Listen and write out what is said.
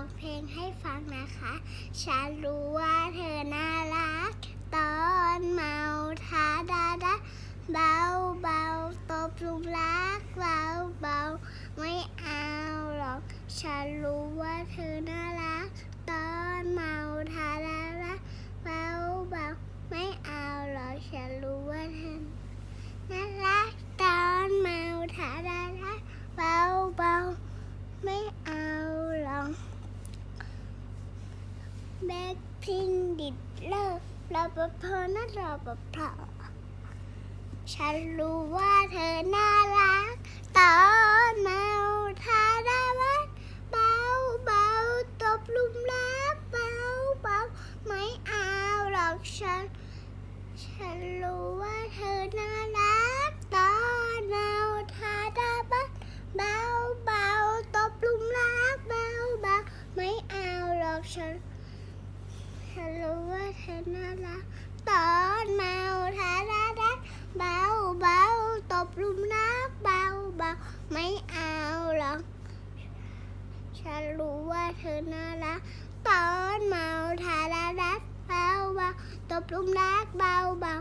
องเพลงให้ฟังนะคะ ฉันรู้ว่าเธอน่ารัก ตอนเมาทาดาดาเบาเบาตบลุมรักเบาเบาไม่เอาหรอก ฉันรู้ว่าเธอน่ารัก ตอนเมาทาดาดาเบาเบาไม่เอาหรอก ฉันรู้ว่าเธอ น่ารักตอนเมาทาดาดาเบาเบาไม่เอาหรอก แบ็คพิงดิดเลิกรอปภนะรอปภฉันรู้ว่าเธอน่ารัก ตอนเมาทาดาวัดเบาเบาตบลุมรักเบาเบาไม่เอาหรอกฉัน ฉันรู้ว่าเธอน่ารัก ตอนเมาทาดาบัดเบาเบาตบลุมรักเบาเบาไม่เอาหรอกฉัน ฉันรู้ว่าเธอน่ารัก ตอนเมาทาดาดัดเบาเบาตบลุมรักเบาเบาไม่เอาหรอก ฉันรู้ว่าเธอน่ารัก ตอนเมาทาราดัดเบาเบาตบลุมรักเบาเบา